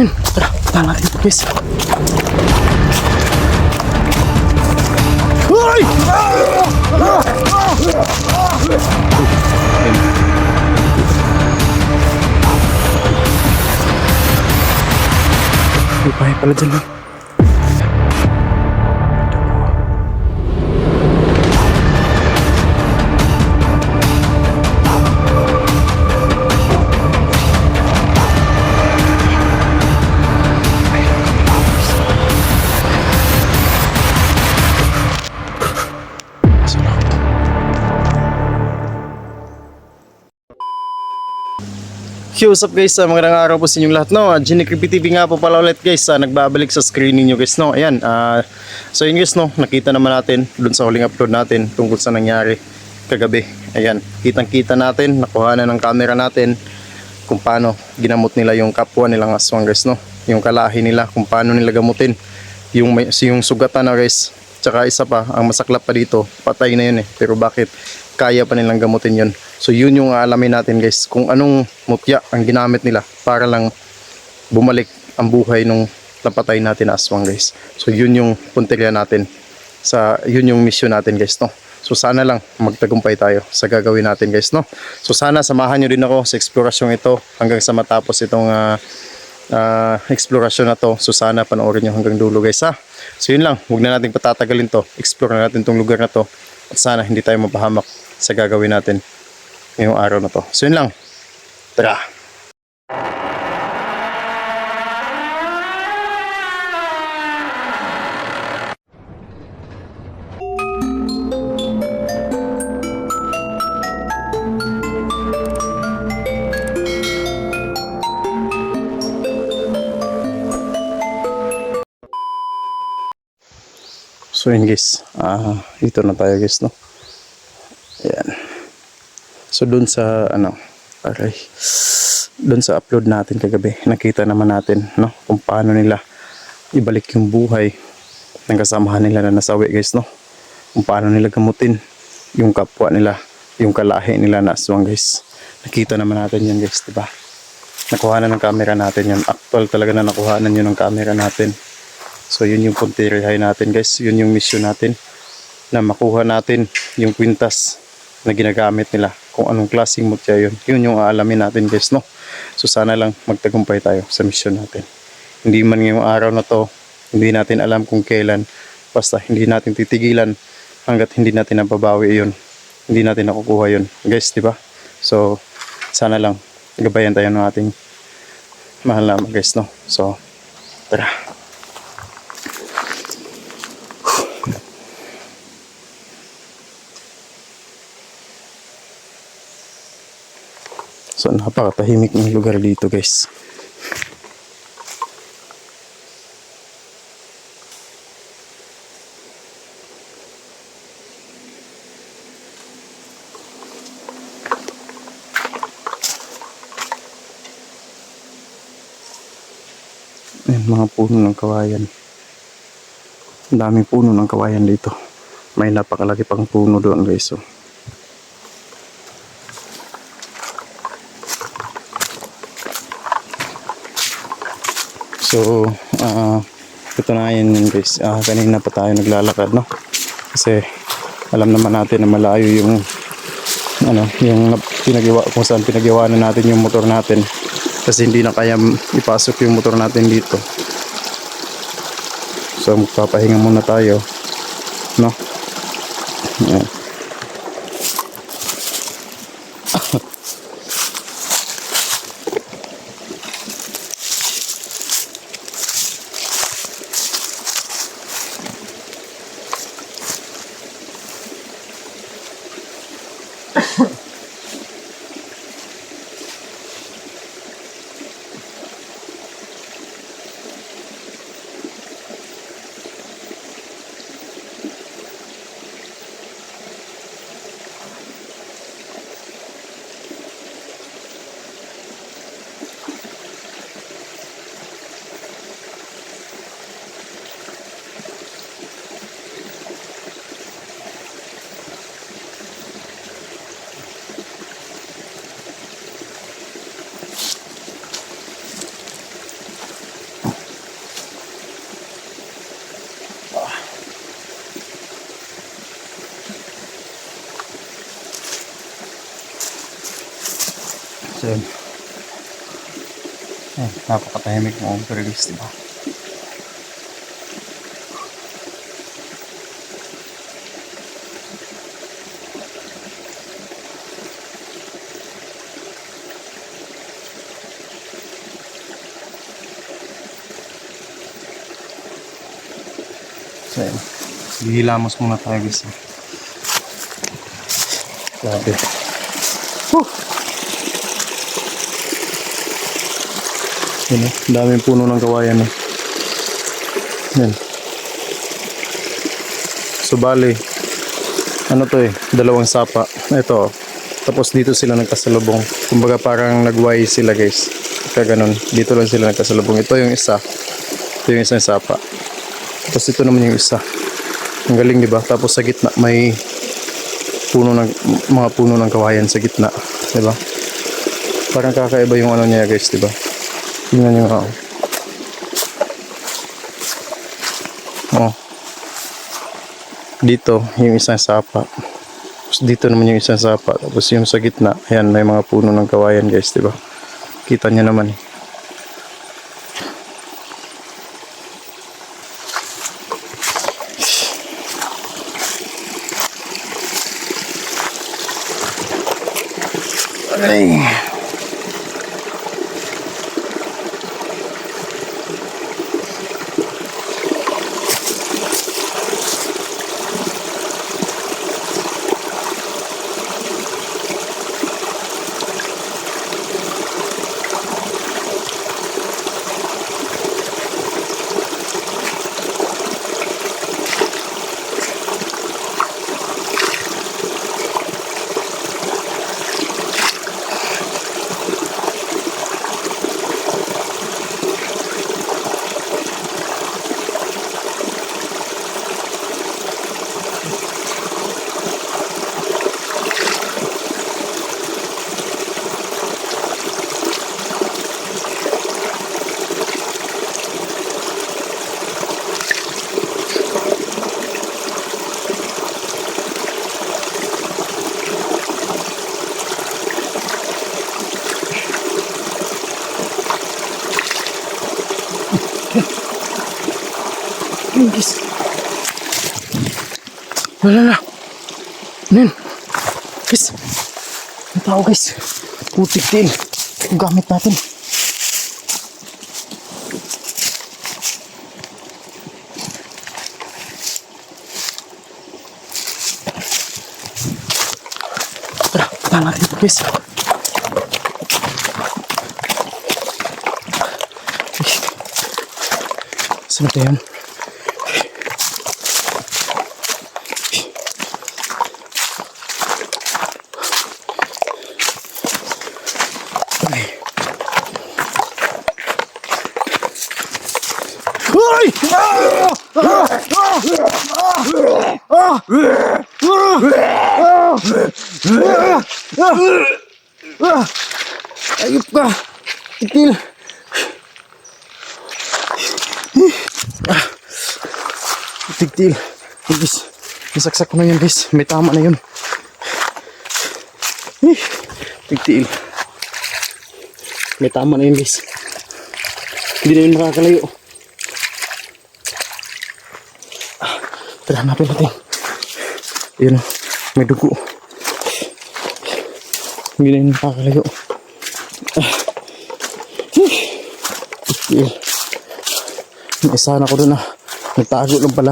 yun? Tara, punta natin ito, guys. May bahay pala eh. What's up guys? Magandang araw po sa inyong lahat. No? Uh, TV nga po pala ulit guys. Uh, nagbabalik sa screening nyo guys. No? Ayan. Uh, so yun guys, no? nakita naman natin dun sa huling upload natin tungkol sa nangyari kagabi. Ayan. Kitang kita natin, nakuha na ng camera natin kung paano ginamot nila yung kapwa nilang aswang guys. No? Yung kalahi nila, kung paano nila gamutin. Yung, yung sugatan na guys. Tsaka isa pa, ang masaklap pa dito, patay na yun eh. Pero bakit? Kaya pa nilang gamutin yun. So yun yung alamin natin guys, kung anong mutya ang ginamit nila para lang bumalik ang buhay nung napatay natin na aswang guys. So yun yung punteriya natin. Sa yun yung mission natin guys no. So sana lang magtagumpay tayo sa gagawin natin guys no. So sana samahan nyo din ako sa eksplorasyon ito hanggang sa matapos itong ah, ah, eksplorasyon na to. So sana panoorin nyo hanggang dulo guys ha. So yun lang, huwag na natin patatagalin to. Explore na natin tong lugar na to. At sana hindi tayo mapahamak sa gagawin natin ngayong araw na to. So yun lang. Tara! So yun guys, ah dito na tayo guys no. So dun sa ano, aray, dun sa upload natin kagabi, nakita naman natin no kung paano nila ibalik yung buhay ng kasamahan nila na nasawi guys no. Kung paano nila gamutin yung kapwa nila, yung kalahi nila na aswang guys. Nakita naman natin yan guys, di ba? Nakuha na ng camera natin yan. Actual talaga na nakuha na yun ng camera natin. So yun yung punterihay natin guys, yun yung mission natin na makuha natin yung kwintas na ginagamit nila kung anong klaseng mutya yun. Yun yung aalamin natin guys no. So sana lang magtagumpay tayo sa mission natin. Hindi man ngayong araw na to, hindi natin alam kung kailan. Basta hindi natin titigilan hanggat hindi natin nababawi yun. Hindi natin nakukuha yun. Guys, di ba? So sana lang gabayan tayo ng ating mahal na guys no. So tara. So napakatahimik ng lugar dito guys. Ayan, mga puno ng kawayan. Ang daming puno ng kawayan dito. May napakalaki pang puno doon guys. Oh. So, ito na yun guys. Ah, kanina pa tayo naglalakad, no? Kasi alam naman natin na malayo yung ano, yung pinagawa kung saan pinagawa na natin yung motor natin. Kasi hindi na kaya ipasok yung motor natin dito. So, magpapahinga muna tayo. No? Ayan. Ayan, napakatahimik mo ang guys, di ba? So. Gihilamos muna tayo guys. Grabe. Whew! Oh, ang daming puno ng kawayan oh. Yan. So bali, ano to eh, dalawang sapa. Ito. Tapos dito sila nagkasalubong. Kumbaga parang nagway sila guys. Kaya ganun. Dito lang sila nagkasalubong. Ito yung isa. Ito yung isang sapa. Tapos ito naman yung isa. Ang galing, di ba? Tapos sa gitna may puno ng mga puno ng kawayan sa gitna, di ba? Parang kakaiba yung ano niya, guys, di ba? Tingnan niyo nga. oh. Oh. Dito, yung isang sapa. Tapos dito naman yung isang sapa. Tapos yung sa gitna, ayan, may mga puno ng kawayan, guys, di ba? Kita niyo naman. eh. Ay. Ayun, guys. Ano yun? Guys. Ang tao, guys. Putik din. Ang gamit natin. Tara, punta natin ito, guys. Saan na tayo? Ay! Ayup ka! Itil! Tigtil. Guys, isaksak ko na yun guys. May tama na yun. Tigtil. May tama na yun guys. Hindi na yun makakalayo. Tara, hanapin natin. Ayun o, may dugo. Hindi na yun makakalayo. Ah. Tigtil. Naisahan ako doon ah. Nagtago lang pala.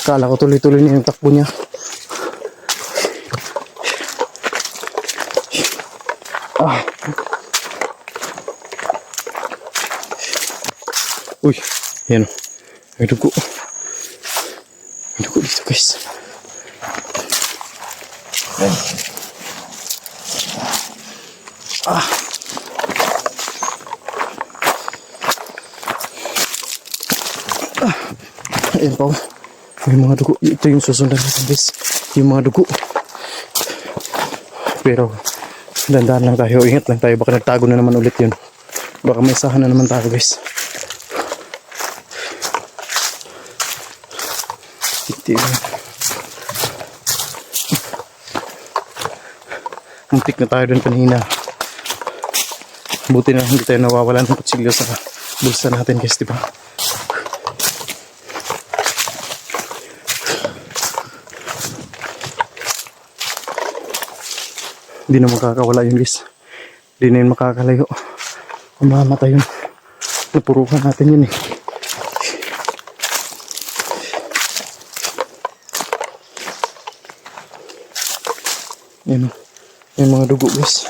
Kala ko tuloy-tuloy na yung takbo niya. Ah. Uy, yan. May dugo. May dugo dito guys. Ah. Ayan pa. oh. May mga dugo. Ito yung susundan natin guys. Yung mga dugo. Pero, dandaan lang tayo. Ingat lang tayo. Baka nagtago na naman ulit yun. Baka may sahan na naman tayo guys. Titig. Muntik na tayo dun kanina. Buti na hindi tayo nawawalan ng kutsilyo sa bulsa natin guys, di ba? Hindi na makakawala yun guys. Hindi na yun makakalayo. Mamamatay yun. Napurukan natin yun eh. Yan o. Yung mga dugo guys.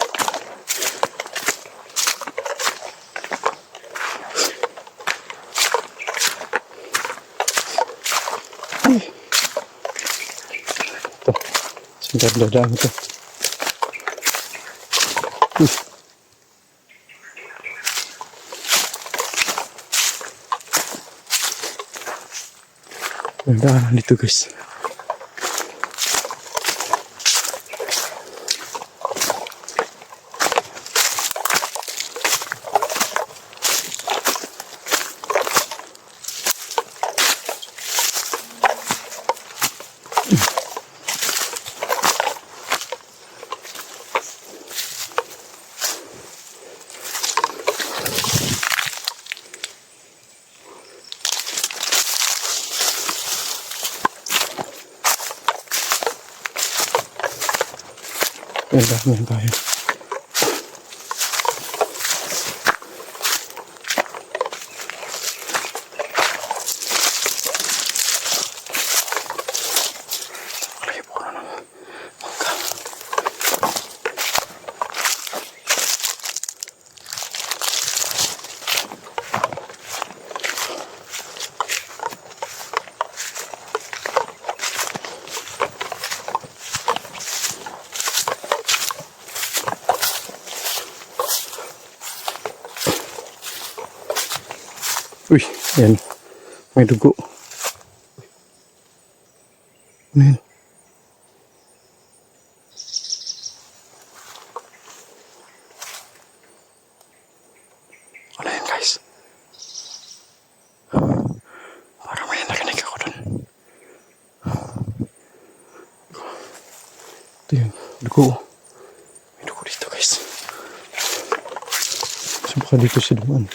Ito. Singkat dadaan ito. Uy. Dadaan dito guys. Yan Uy, yan. May dugo. Ano yun? Ano yun guys? Parang may narinig ako dun. Ito yun, dugo. May dugo dito guys. So baka dito si dumaan.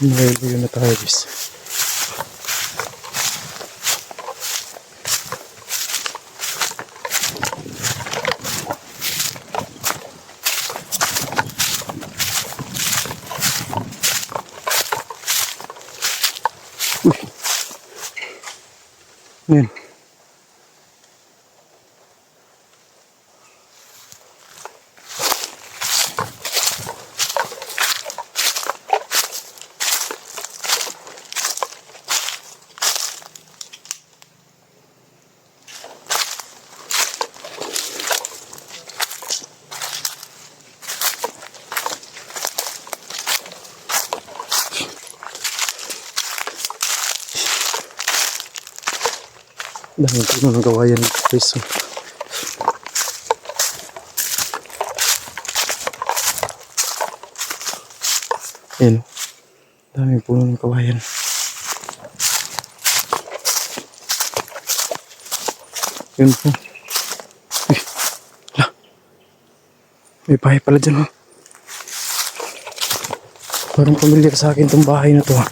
Malayo na tayo guys. Uy. Yan. Dami ko nang gawayan dito guys. oh. Yan. Dami puno ng kawayan. Yun po. Uy. Hala. May bahay pala dyan oh. Parang pamilyar sa akin tong bahay na to ah.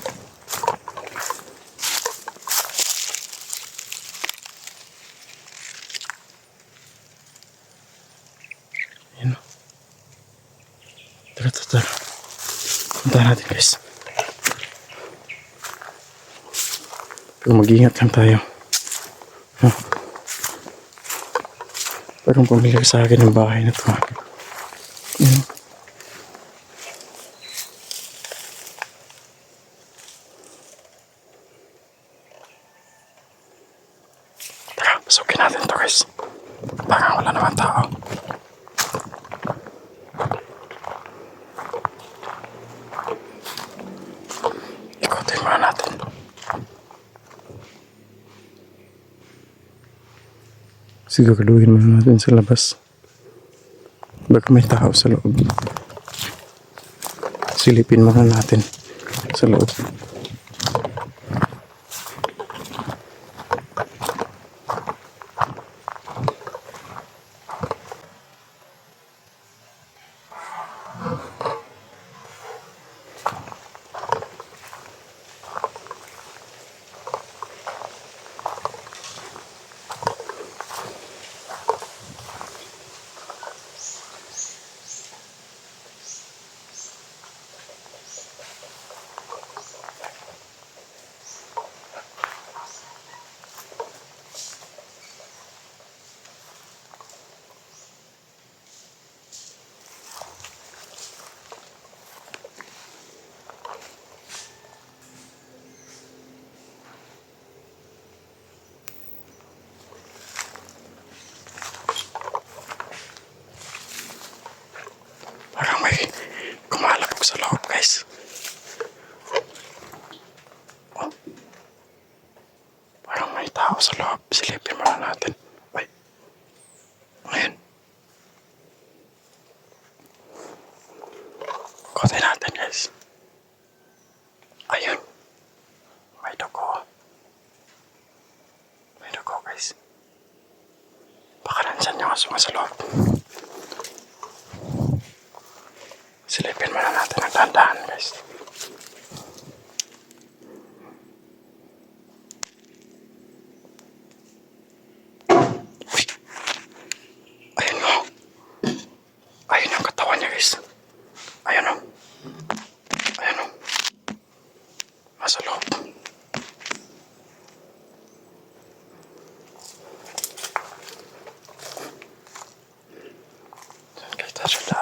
Yan. o. Tara, tara, tara. Punta natin guys. Pero mag-ingat lang tayo. Ha? Parang pamilyar sa akin ang bahay na to. ha? Pasukin natin to guys. Baka wala naman tao. Ikutin muna natin. Siguraduhin muna natin sa labas. Baka may tao sa loob. Silipin muna natin sa loob. Parang may kumalabog sa loob, guys. Oh. Parang may tao sa loob. Silipin muna natin. Ay. Ngayon. Kote natin, guys. Ayun. May dugo. May dugo, guys. Baka nandyan yung asuma sa loob. Silipin muna natin ang dahan guys. Uy! Ayun o. Ayun yung katawan niya guys. Ayun o. Ayun o. Nasa loob. Saan kayo tayo sa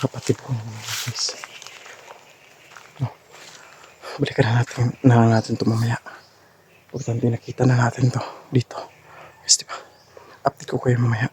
Na naman guys. Oh. Balikan na natin, na natin ito mamaya. Importante nakita na natin to dito. Guys, di ba? Update ko kayo mamaya.